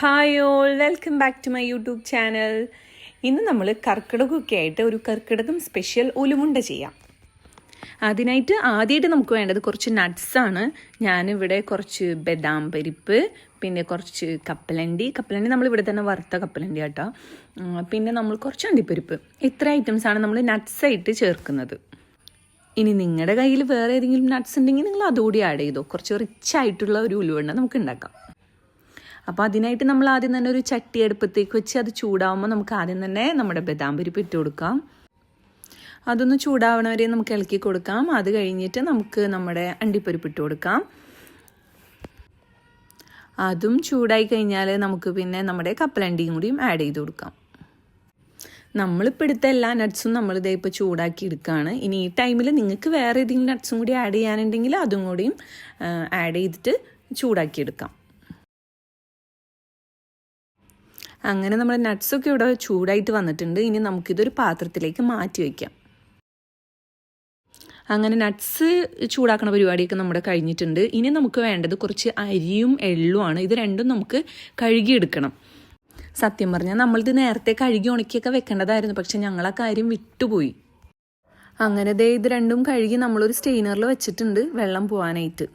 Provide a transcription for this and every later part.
Hi all welcome back to my YouTube channel ഇന്ന് നമ്മൾ കർക്കിടകമൊക്കെ ആയിട്ട് ഒരു കർക്കിടകം സ്പെഷ്യൽ ഉലുമുണ്ട ചെയ്യാം. അതിനായിട്ട് ആദ്യമായിട്ട് നമുക്ക് വേണ്ടത് കുറച്ച് നട്ട്സാണ് ഞാനിവിടെ കുറച്ച് ബദാം പരിപ്പ് പിന്നെ കുറച്ച് കപ്പലണ്ടി. കപ്പലണ്ടി നമ്മൾ ഇവിടെ തന്നെ വറുത്ത കപ്പലണ്ടി കേട്ടോ പിന്നെ നമ്മൾ കുറച്ച് അണ്ടിപ്പരിപ്പ്. ഇത്ര ഐറ്റംസാണ് നമ്മൾ നട്ട്സായിട്ട് ചേർക്കുന്നത്. ഇനി നിങ്ങളുടെ കയ്യിൽ വേറെ ഏതെങ്കിലും നട്ട്സ് ഉണ്ടെങ്കിൽ നിങ്ങൾ അതുകൂടി ആഡ് ചെയ്തോ. കുറച്ച് റിച്ച് ആയിട്ടുള്ള ഒരു ഉലുവെണ്ണ നമുക്ക് ഉണ്ടാക്കാം. അപ്പോൾ അതിനായിട്ട് നമ്മൾ ആദ്യം തന്നെ ഒരു ചട്ടി അടുപ്പത്തേക്ക് വെച്ച് അത് ചൂടാവുമ്പോൾ നമുക്ക് ആദ്യം തന്നെ നമ്മുടെ ബദാം പരിപ്പ് ഇട്ട് കൊടുക്കാം. അതൊന്ന് ചൂടാവണവരെ നമുക്ക് ഇളക്കി കൊടുക്കാം. അത് കഴിഞ്ഞിട്ട് നമുക്ക് നമ്മുടെ അണ്ടിപ്പരിപ്പ് ഇട്ട് കൊടുക്കാം. അതും ചൂടായി കഴിഞ്ഞാൽ നമുക്ക് പിന്നെ നമ്മുടെ കപ്പലണ്ടിയും കൂടിയും ആഡ് ചെയ്ത് കൊടുക്കാം. നമ്മളിപ്പോൾ എടുത്ത എല്ലാ നട്ട്സും നമ്മൾ ഇതേ ഇപ്പോൾ ചൂടാക്കി എടുക്കുകയാണ് ഇനി ഈ ടൈമിൽ നിങ്ങൾക്ക് വേറെ ഏതെങ്കിലും നട്ട്സും കൂടി ആഡ് ചെയ്യാനുണ്ടെങ്കിൽ അതും കൂടിയും ആഡ് ചെയ്തിട്ട് ചൂടാക്കി എടുക്കാം. അങ്ങനെ നമ്മുടെ നട്ട്സൊക്കെ ഇവിടെ ചൂടായിട്ട് വന്നിട്ടുണ്ട്. ഇനി നമുക്കിതൊരു പാത്രത്തിലേക്ക് മാറ്റി വയ്ക്കാം അങ്ങനെ നട്ട്സ് ചൂടാക്കുന്ന പരിപാടിയൊക്കെ നമ്മുടെ കഴിഞ്ഞിട്ടുണ്ട്. ഇനി നമുക്ക് വേണ്ടത് കുറച്ച് അരിയും എള്ളുമാണ് ഇത് രണ്ടും നമുക്ക് കഴുകിയെടുക്കണം. സത്യം പറഞ്ഞാൽ നമ്മളിത് നേരത്തെ കഴുകി ഉണക്കിയൊക്കെ വെക്കേണ്ടതായിരുന്നു. പക്ഷെ ഞങ്ങൾ ആ കാര്യം വിട്ടുപോയി. അങ്ങനെ ദേ ഇത് രണ്ടും കഴുകി നമ്മളൊരു സ്റ്റെയിനറിൽ വെച്ചിട്ടുണ്ട് വെള്ളം പോകാനായിട്ട്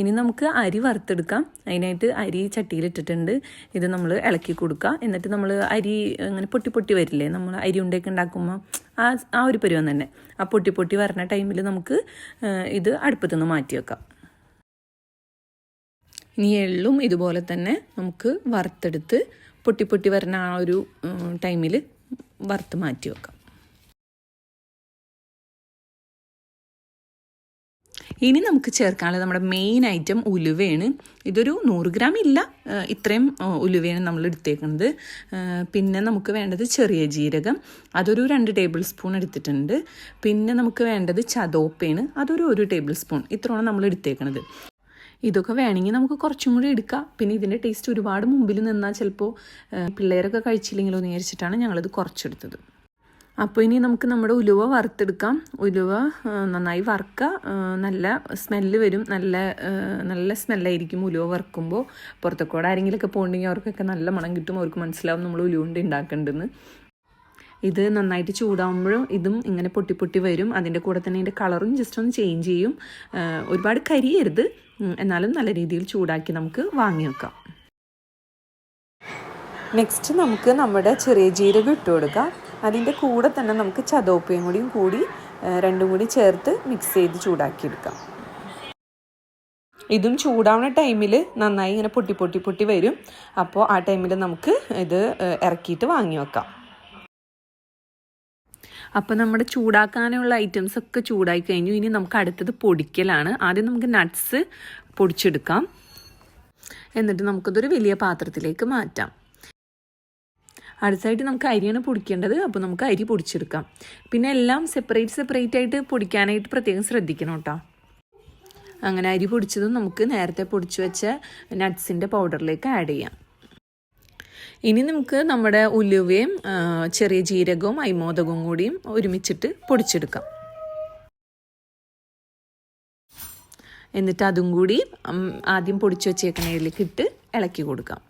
ഇനി നമുക്ക് അരി വറുത്തെടുക്കാം. അതിനായിട്ട് അരി ചട്ടിയിലിട്ടിട്ടുണ്ട്. ഇത് നമ്മൾ ഇളക്കി കൊടുക്കുക. എന്നിട്ട് നമ്മൾ അരി അങ്ങനെ പൊട്ടി പൊട്ടി വരില്ലേ? നമ്മൾ അരി ഉണ്ടൊക്കെ ഉണ്ടാക്കുമ്പോൾ ആ ആ ഒരു പരിവം തന്നെ. ആ പൊട്ടി പൊട്ടി വരുന്ന ടൈമിൽ നമുക്ക് ഇത് അടുപ്പത്തു നിന്ന് മാറ്റി വെക്കാം. ഇനി എള്ളും ഇതുപോലെ തന്നെ നമുക്ക് വറുത്തെടുത്ത് പൊട്ടി പൊട്ടി വരുന്ന ആ ഒരു ടൈമിൽ വറുത്ത് മാറ്റി വെക്കാം. ഇനി നമുക്ക് ചേർക്കാനുള്ളത് നമ്മുടെ മെയിൻ ഐറ്റം ഉലുവയാണ്. ഇതൊരു നൂറ് ഗ്രാം ഇല്ല. ഇത്രയും ഉലുവയാണ് നമ്മൾ എടുത്തേക്കുന്നത്. പിന്നെ നമുക്ക് വേണ്ടത് ചെറിയ ജീരകം. അതൊരു രണ്ട് ടേബിൾ സ്പൂൺ എടുത്തിട്ടുണ്ട്. പിന്നെ നമുക്ക് വേണ്ടത് ചതോപ്പയാണ്. അതൊരു ഒരു ടേബിൾ സ്പൂൺ ഇത്രയാണ് നമ്മൾ എടുത്തേക്കുന്നത് ഇതൊക്കെ വേണമെങ്കിൽ നമുക്ക് കുറച്ചും കൂടി എടുക്കാം. പിന്നെ ഇതിന്റെ ടേസ്റ്റ് ഒരുപാട് മുമ്പിൽ നിന്നാൽ ചിലപ്പോൾ പിള്ളേരൊക്കെ കഴിച്ചില്ലെങ്കിലോ എന്ന് വിചാരിച്ചിട്ടാണ് ഞങ്ങളിത് കുറച്ചെടുത്തത്. അപ്പോൾ ഇനി നമുക്ക് നമ്മുടെ ഉലുവ വറുത്തെടുക്കാം. ഉലുവ നന്നായി വറുക്കുക നല്ല സ്മെല്ല് വരും. നല്ല നല്ല സ്മെല്ലായിരിക്കും ഉലുവ വറുക്കുമ്പോൾ പുറത്തേക്കൂടെ ആരെങ്കിലുമൊക്കെ പോകണമെങ്കിൽ അവർക്കൊക്കെ നല്ല മണം കിട്ടും. അവർക്ക് മനസ്സിലാവും നമ്മൾ ഉലുവ കൊണ്ട് ഉണ്ടാക്കേണ്ടതെന്ന്. ഇത് നന്നായിട്ട് ചൂടാകുമ്പോഴും ഇതും ഇങ്ങനെ പൊട്ടി പൊട്ടി വരും. അതിന്റെ കൂടെ തന്നെ ഇതിന്റെ കളറും ജസ്റ്റ് ഒന്ന് ചേഞ്ച് ചെയ്യും. ഒരുപാട് കരിയരുത്. എന്നാലും നല്ല രീതിയിൽ ചൂടാക്കി നമുക്ക് വാങ്ങി വെക്കാം. നെക്സ്റ്റ് നമുക്ക് നമ്മുടെ ചെറിയ ജീരകം ഇട്ട് കൊടുക്കാം. അതിന്റെ കൂടെ തന്നെ നമുക്ക് ചതോപ്പയും കൂടിയും കൂടി രണ്ടും കൂടി ചേർത്ത് മിക്സ് ചെയ്ത് ചൂടാക്കിയെടുക്കാം. ഇതും ചൂടാവുന്ന ടൈമിൽ നന്നായി ഇങ്ങനെ പൊട്ടി പൊട്ടി പൊട്ടി വരും. അപ്പോൾ ആ ടൈമിൽ നമുക്ക് ഇത് ഇറക്കിയിട്ട് വാങ്ങി വെക്കാം. അപ്പോൾ നമ്മുടെ ചൂടാക്കാനുള്ള ഐറ്റംസ് ഒക്കെ ചൂടായി കഴിഞ്ഞു. ഇനി നമുക്ക് അടുത്തത് പൊടിക്കലാണ്. ആദ്യം നമുക്ക് നട്ട്സ് പൊടിച്ചെടുക്കാം. എന്നിട്ട് നമുക്കതൊരു വലിയ പാത്രത്തിലേക്ക് മാറ്റാം. അടുത്തായിട്ട് നമുക്ക് അരിയാണ് പൊടിക്കേണ്ടത്. അപ്പോൾ നമുക്ക് അരി പൊടിച്ചെടുക്കാം. പിന്നെ എല്ലാം സെപ്പറേറ്റ് സെപ്പറേറ്റ് ആയിട്ട് പൊടിക്കാനായിട്ട് പ്രത്യേകം ശ്രദ്ധിക്കണം കേട്ടോ. അങ്ങനെ അരി പൊടിച്ചതും നമുക്ക് നേരത്തെ പൊടിച്ചു വെച്ച നട്ട്സിന്റെ പൗഡറിലേക്ക് ആഡ് ചെയ്യാം. ഇനി നമുക്ക് നമ്മുടെ ഉലുവയും ചെറിയ ജീരകവും അയ്മോദകവും കൂടിയും ഒരുമിച്ചിട്ട് പൊടിച്ചെടുക്കാം. എന്നിട്ട് അതും കൂടി ആദ്യം പൊടിച്ചു വെച്ചേക്കണയിലേക്ക് ഇട്ട് ഇളക്കി കൊടുക്കാം.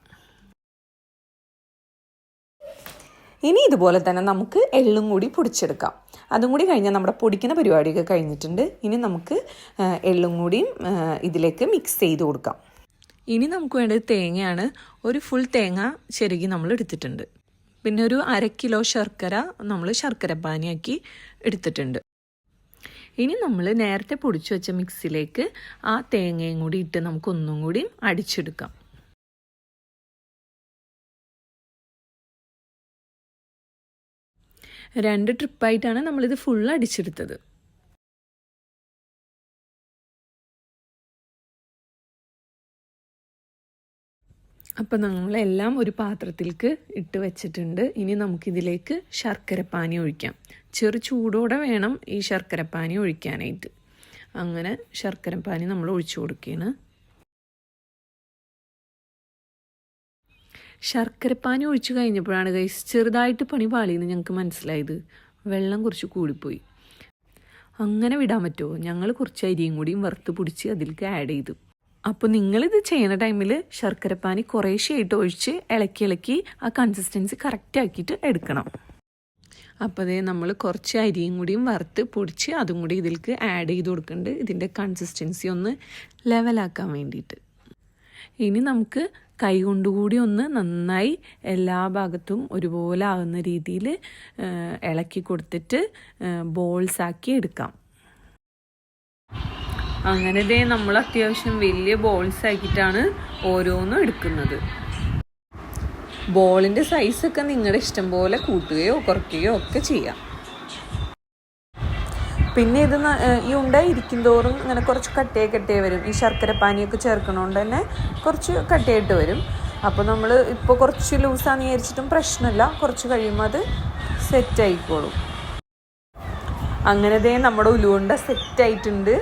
ഇനി ഇതുപോലെ തന്നെ നമുക്ക് എള്ളും കൂടി പൊടിച്ചെടുക്കാം. അതും കൂടി കഴിഞ്ഞാൽ നമ്മുടെ പൊടിക്കുന്ന പരിപാടിയൊക്കെ കഴിഞ്ഞിട്ടുണ്ട്. ഇനി നമുക്ക് എള്ളും കൂടിയും ഇതിലേക്ക് മിക്സ് ചെയ്ത് കൊടുക്കാം. ഇനി നമുക്ക് വേണ്ടത് തേങ്ങയാണ്. ഒരു ഫുൾ തേങ്ങ ചെരുകി നമ്മൾ എടുത്തിട്ടുണ്ട്. പിന്നെ ഒരു അര കിലോ ശർക്കര നമ്മൾ ശർക്കര പാനിയാക്കി എടുത്തിട്ടുണ്ട്. ഇനി നമ്മൾ നേരത്തെ പൊടിച്ചു വെച്ച മിക്സിലേക്ക് ആ തേങ്ങയും കൂടി ഇട്ട് നമുക്കൊന്നും കൂടി അടിച്ചെടുക്കാം. രണ്ട് ട്രിപ്പായിട്ടാണ് നമ്മളിത് ഫുൾ അടിച്ചെടുത്തത്. അപ്പം നമ്മളെല്ലാം ഒരു പാത്രത്തിലേക്ക് ഇട്ട് വെച്ചിട്ടുണ്ട്. ഇനി നമുക്കിതിലേക്ക് ശർക്കരപ്പാനി ഒഴിക്കാം. ചെറു ചൂടോടെ വേണം ഈ ശർക്കരപ്പാനി ഒഴിക്കാനായിട്ട്. അങ്ങനെ ശർക്കരപ്പാനി നമ്മൾ ഒഴിച്ചു കൊടുക്കുകയാണ്. ശർക്കരപ്പാനി ഒഴിച്ചു കഴിഞ്ഞപ്പോഴാണ് ഗൈസ് ചെറുതായിട്ട് പണി പാളിയെന്ന് ഞങ്ങൾക്ക് മനസ്സിലായത്. വെള്ളം കുറച്ച് കൂടിപ്പോയി. അങ്ങനെ വിടാൻ പറ്റുമോ? ഞങ്ങൾ കുറച്ച് അരിയും കൂടിയും വറുത്ത് പിടിച്ച് അതിലേക്ക് ആഡ് ചെയ്തു. അപ്പോൾ നിങ്ങളിത് ചെയ്യുന്ന ടൈമിൽ ശർക്കരപ്പാനി കുറേശ്ശെയായിട്ട് ഒഴിച്ച് ഇളക്കി ഇളക്കി ആ കൺസിസ്റ്റൻസി കറക്റ്റ് ആക്കിയിട്ട് എടുക്കണം. അപ്പോൾ അതേ നമ്മൾ കുറച്ച് അരിയും കൂടിയും വറുത്ത് പൊടിച്ച് അതും കൂടി ഇതിലേക്ക് ആഡ് ചെയ്ത് കൊടുക്കുന്നുണ്ട് ഇതിന്റെ കൺസിസ്റ്റൻസി ഒന്ന് ലെവലാക്കാൻ വേണ്ടിയിട്ട്. ഇനി നമുക്ക് കൈ കൊണ്ടുകൂടി ഒന്ന് നന്നായി എല്ലാ ഭാഗത്തും ഒരുപോലെ ആകുന്ന രീതിയിൽ ഇളക്കി കൊടുത്തിട്ട് ബോൾസ് ആക്കി എടുക്കാം. അങ്ങനെ ഇതേ നമ്മൾ അത്യാവശ്യം വലിയ ബോൾസ് ആക്കിയിട്ടാണ് ഓരോന്നും എടുക്കുന്നത്. ബോളിന്റെ സൈസൊക്കെ നിങ്ങളുടെ ഇഷ്ടം പോലെ കൂട്ടുകയോ കുറയ്ക്കുകയോ ഒക്കെ ചെയ്യാം. പിന്നെ ഇത് ഈ ഉണ്ട ഇരിക്കും തോറും ഇങ്ങനെ കുറച്ച് കട്ടിയായി കട്ടിയായി വരും. ഈ ശർക്കര പാനിയൊക്കെ ചേർക്കണോണ്ട് തന്നെ കുറച്ച് കട്ടിയായിട്ട് വരും. അപ്പോൾ നമ്മൾ ഇപ്പോൾ കുറച്ച് ലൂസാന്ന് വിചാരിച്ചിട്ടും പ്രശ്നമില്ല കുറച്ച് കഴിയുമ്പോൾ അത് സെറ്റ് ആയിക്കോളും. അങ്ങനെ ദേ നമ്മുടെ ഉലുവണ്ട സെറ്റായിട്ടുണ്ട്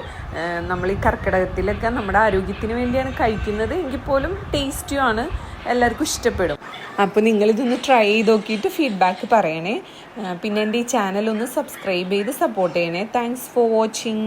നമ്മൾ ഈ കർക്കിടകത്തിലൊക്കെ നമ്മുടെ ആരോഗ്യത്തിന് വേണ്ടിയാണ് കഴിക്കുന്നത്. എങ്കിൽ പോലും ടേസ്റ്റിയുമാണ് എല്ലാവർക്കും ഇഷ്ടപ്പെടും. അപ്പോൾ നിങ്ങളിതൊന്ന് ട്രൈ ചെയ്ത് നോക്കിയിട്ട് ഫീഡ്ബാക്ക് പറയണേ. പിന്നെ എന്റെ ഈ ചാനൽ ഒന്ന് സബ്സ്ക്രൈബ് ചെയ്ത് സപ്പോർട്ട് ചെയ്യണേ. Thanks for watching